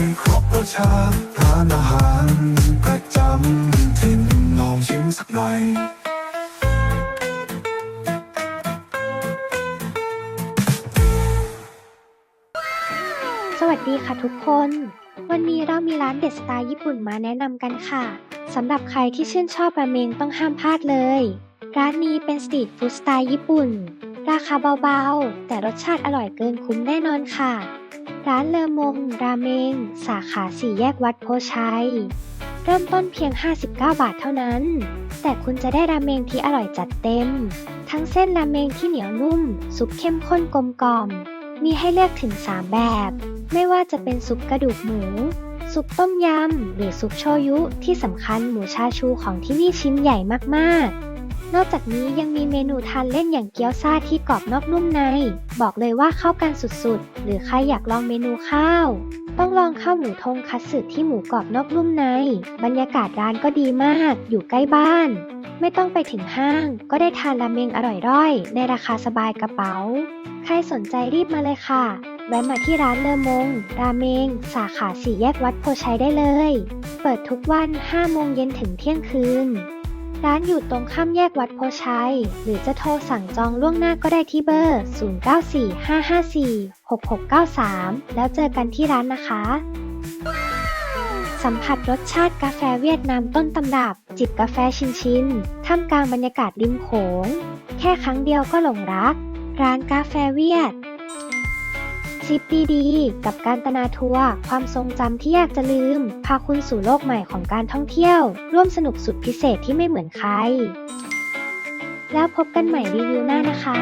สชาติร้านอาหารประจำถิ่นลองชิมสักหน่อยสวัสดีค่ะทุกคน วันนี้เรามีร้านเด็ดสไตล์ญี่ปุ่นมาแนะนำกันค่ะสำหรับใครที่ชื่นชอบราเมงต้องห้ามพลาดเลย ร้านนี้เป็นสตรีทฟู้ดสไตล์ญี่ปุ่น ราคาเบาๆ แต่รสชาติอร่อยเกินคุ้มแน่นอนค่ะ ร้านเลอมง ราเมง สาขาสี่แยกวัดโพชัย เริ่มต้นเพียง 59 บาทเท่านั้น แต่คุณจะได้ราเมงที่อร่อยจัดเต็ม ทั้งเส้นราเมงที่เหนียวนุ่ม ซุปเข้มข้นกลมกล่อม มีให้เลือกถึง 3 แบบ ไม่ว่าจะเป็นซุปกระดูกหมู ซุปต้มยำ หรือซุปโชยุ ที่สำคัญหมูชาชูของที่นี่ชิ้นใหญ่มากๆ นอกจากนี้ยังมีเมนูทานเล่นอย่างเกี๊ยวซ่าที่กรอบนอกนุ่มใน บอกเลยว่าเข้ากันสุดๆ หรือใครอยากลองเมนูข้าว ต้องลองข้าวหมูทงคัตสึที่หมูกรอบนอกนุ่มใน บรรยากาศร้านก็ดีมาก อยู่ใกล้บ้าน ไม่ต้องไปถึงห้าง ก็ได้ทานราเมงอร่อยๆในราคาสบายกระเป๋า ใครสนใจรีบมาเลยค่ะ แวะมาที่ร้านเลอมง ราเมง สาขาสี่แยกวัดโพชัยได้เลย เปิดทุกวัน5โมงเย็นถึงเที่ยงคืน ร้านอยู่ตรงข้ามแยกวัดโพชัย หรือจะโทรสั่งจองล่วงหน้าก็ได้ที่เบอร์ 0945546693 แล้วเจอกันที่ร้านนะคะ สัมผัสรสชาติกาแฟเวียดนามต้นตำรับ จิบกาแฟชินๆท่ามกลางบรรยากาศริมโขง แค่ครั้งเดียวก็หลงรัก ร้านกาแฟเวียด ซิปดีๆ กับการตนาทัวร์ความทรงจำที่อยากจะลืม พาคุณสู่โลกใหม่ของการท่องเที่ยว ร่วมสนุกสุดพิเศษที่ไม่เหมือนใคร แล้วพบกันใหม่รีวิวหน้านะคะ